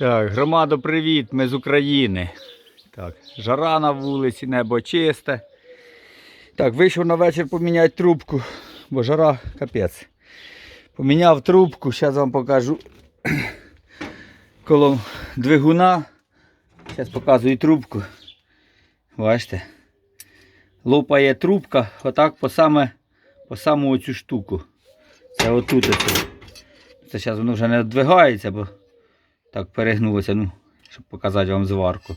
Так, громадо, привіт, ми з України. Так, жара на вулиці, небо чисте. Так, вийшов на вечір поміняти трубку, бо жара капець. Поміняв трубку, зараз вам покажу коло двигуна. Зараз показую трубку. Бачите? Лопає трубка отак по саме по саму оцю штуку. Це отут. Це зараз воно вже не віддвигається, бо так перегнулося, ну, щоб показати вам зварку.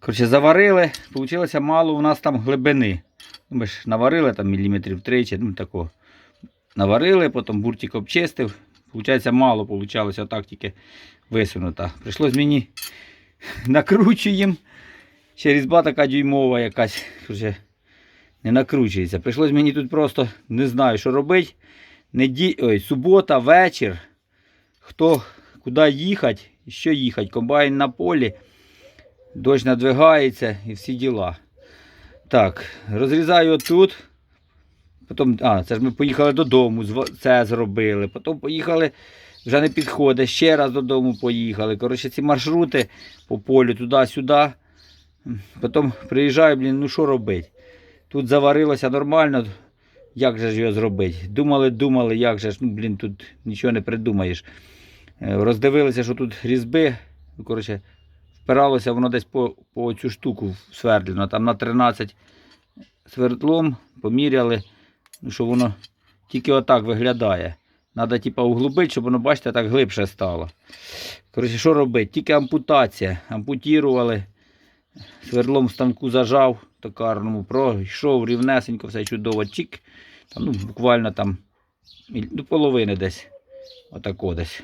Коротше, заварили, вийшло мало у нас там глибини. Ну, Ми ж наварили там міліметрів 3 чи ну такого. Наварили, потім буртик обчистив. Получається, мало вийшло, отак тільки висунута. Прийшлось мені накручуємо. Ще різьба така дюймова якась. Коротше, не накручується. Прийшлось мені тут просто не знаю, що робити. Неді... Ой, субота, вечір. Хто куди їхати, що їхати, комбайн на полі, дощ надвигається і всі діла. Так, розрізаю отут. Потім, а, це ж ми поїхали додому, це зробили. Потім поїхали, вже не підходить, ще раз додому поїхали. Коротше, ці маршрути по полю туди-сюди. Потім приїжджаю, блін, ну що робити? Тут заварилося нормально. Як же ж його зробити? Думали, думали, як же ж, ну, блін, тут нічого не придумаєш. Е, Роздивилися, що тут різьби. Ну, коротше, впиралося воно десь по, по цю штуку свердлено. Там на 13 свердлом поміряли, ну, що воно тільки отак виглядає. Треба типа углубити, щоб воно, бачите, так глибше стало. Коротше, що робити? Тільки ампутація. Ампутірували. Свердлом в станку зажав токарному, пройшов рівнесенько, все чудово. Чик. Там, ну, буквально там до половини десь. Отако десь.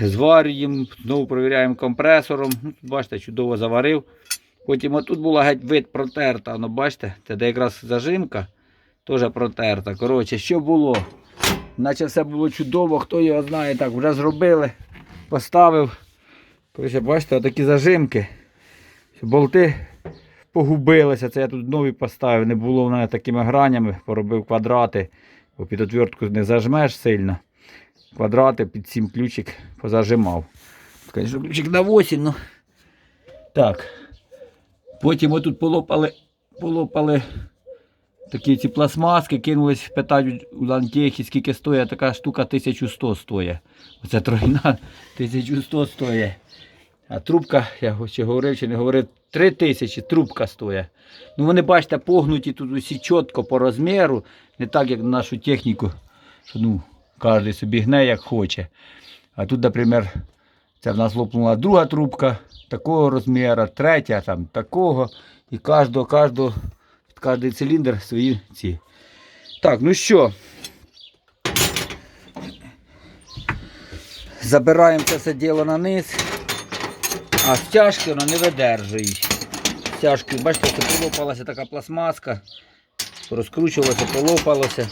Зварюємо, знову провіряємо компресором. Ну, бачите, чудово заварив. Потім отут була геть вид протерта. Ну, бачите, це де якраз зажимка, теж протерта. Коротше, що було? Наче все було чудово, хто його знає, так вже зробили, поставив. Коротше, бачите, такі зажимки. Болти погубилися. Це я тут нові поставив. Не було в мене такими гранями, поробив квадрати, бо під отвертку не зажмеш сильно. Квадрати під цим ключик позажимав. Звісно, ключик на 8, ну. Так. Потім отут полопали, полопали такі ці пластмаски, кинулись питають у лантехи, скільки стоїть, така штука 1100 стоїть. Оце тройна 1100 стоїть. А трубка, я ще говорив чи не говорив, 3 тисячі трубка стоїть. Ну вони, бачите, погнуті тут усі чітко по розміру, не так, як на нашу техніку, ну, кожен собі гне як хоче. А тут, наприклад, це в нас лопнула друга трубка такого розміру, третя там такого. І кожного, кожного, кожний циліндр свої ці. Так, ну що. Забираємо це все діло на низ. А стяжки воно не видержують. Стяжки, бачите, це полопалася така пластмаска. Розкручувалося, полопалося.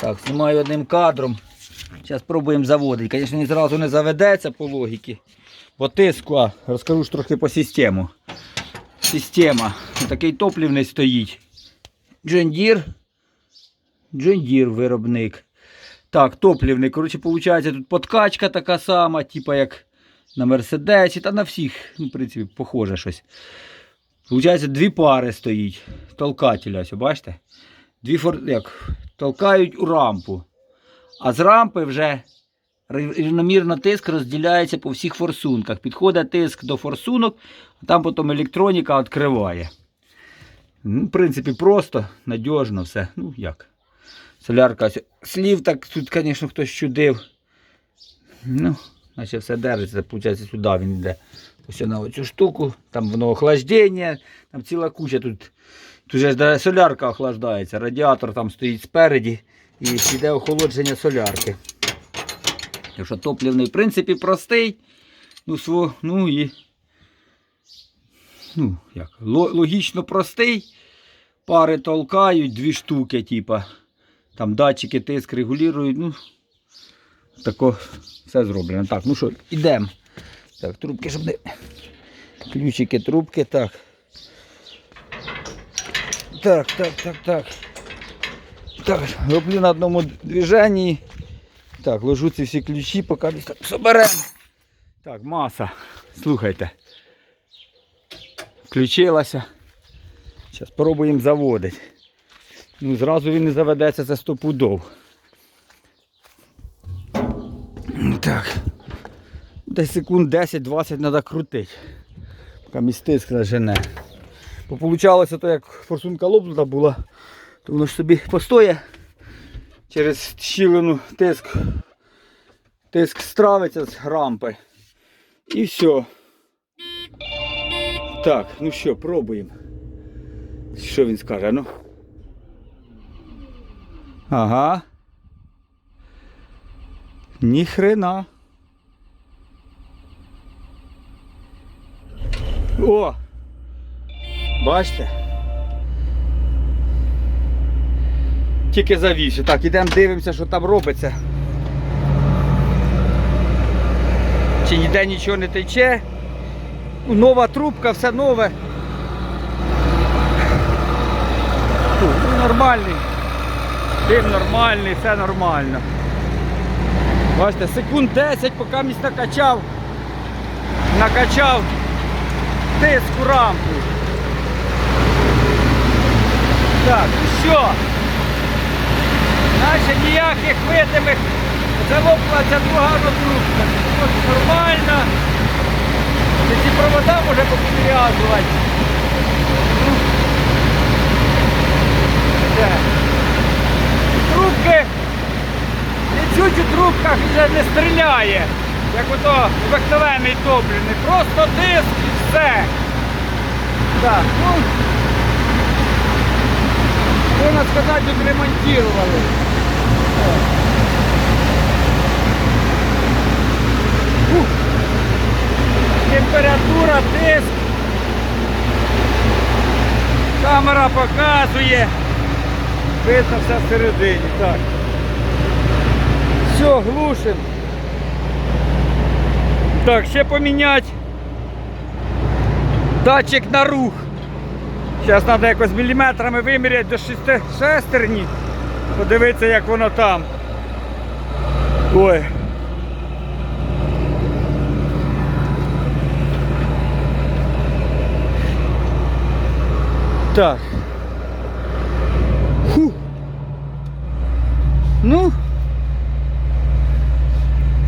Так, знімаю одним кадром. Зараз пробуємо заводити. Звісно, не зразу не заведеться по логіки. По тиску, а розкажу ж трохи по систему. Система. Такий топлівний стоїть. Джондір. Джондір виробник. Так, топлівний. Коротше, виходить, тут подкачка така сама, типа як на Мерседесі та на всіх, ну, в принципі, похоже щось. Получається, дві пари стоїть. Толкателя, бачите? Дві фор... як, толкають у рампу. А з рампи вже рівномірно тиск розділяється по всіх форсунках. Підходить тиск до форсунок, а там потім електроніка відкриває. Ну, в принципі, просто, надіжно все. Ну як. Солярка. Слів так тут, звісно, хтось чудив. Ну, наче все держиться, виходить, сюди він йде. Ось на оцю штуку, там воно охлаждення, там ціла куча тут. Тут же солярка охлаждається, радіатор там стоїть спереді і йде охолодження солярки. Так що топлівний, в принципі, простий. Ну, сво, ну і ну, як, логічно простий. Пари толкають, дві штуки, типа. Там датчики тиск регулюють. Ну, тако все зроблено. Так, ну що, йдемо. Так, трубки, щоб не. Ключики, трубки, так. Так, так, так, так. Так, роблю на одному движенні. Так, ложу ці всі ключі, поки соберемо. Так, маса. Слухайте. Включилася. Зараз спробуємо заводити. Ну, зразу він не заведеться, це стопудов. Так. Десь секунд 10-20 треба крутити. Поки містиск нажене. Бо получалося то, як форсунка лопнута була, то воно ж собі постоє через щілину тиск. Тиск стравиться з рампи. І все. Так, ну що, пробуємо. Що він скаже, ну? Ага. Ніхрена. О! Бачите? Тільки завівся. Так, ідемо дивимося, що там робиться. Чи ніде нічого не тече. Нова трубка, все нове. Ну, нормальний. Дим нормальний, все нормально. Бачите, секунд 10, поки місь накачав. Накачав тиск у рамку. Так, ну що? Наче ніяких видимих залопла ця друга розрубка. Ось нормально. Ці провода може попідв'язувати. Ну. Трубки. Нічуть у трубках вже не стріляє. Як ото обикновений топливний. Просто диск і все. Так, ну. Можна сказати, відремонтували. Ух. Температура, тиск. Камера показує. Видно все всередині. Так. Все, глушим. Так, ще поміняти датчик на рух. Зараз треба якось міліметрами виміряти до шести шестерні. Подивитися, як воно там. Ой. Так. Фу. Ну.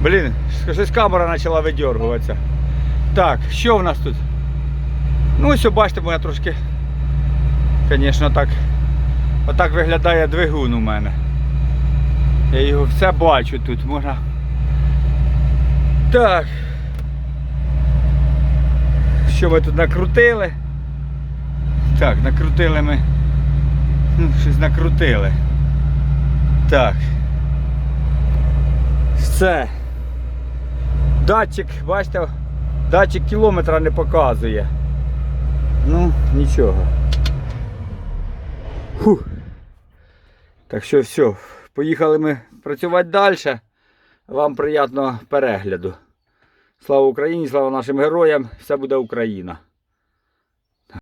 Блін, щось камера почала видергуватися. Так, що в нас тут? Ну ось бачите, бо я трошки, звісно, так. Отак виглядає двигун у мене. Я його все бачу тут, можна. Так. Що ми тут накрутили? Так, накрутили ми. Ну, щось накрутили. Так. Все. Датчик, бачите, датчик кілометра не показує. Ну, нічого. Фух. Так що все, поїхали ми працювати далі. Вам приємного перегляду. Слава Україні, слава нашим героям! Все буде Україна!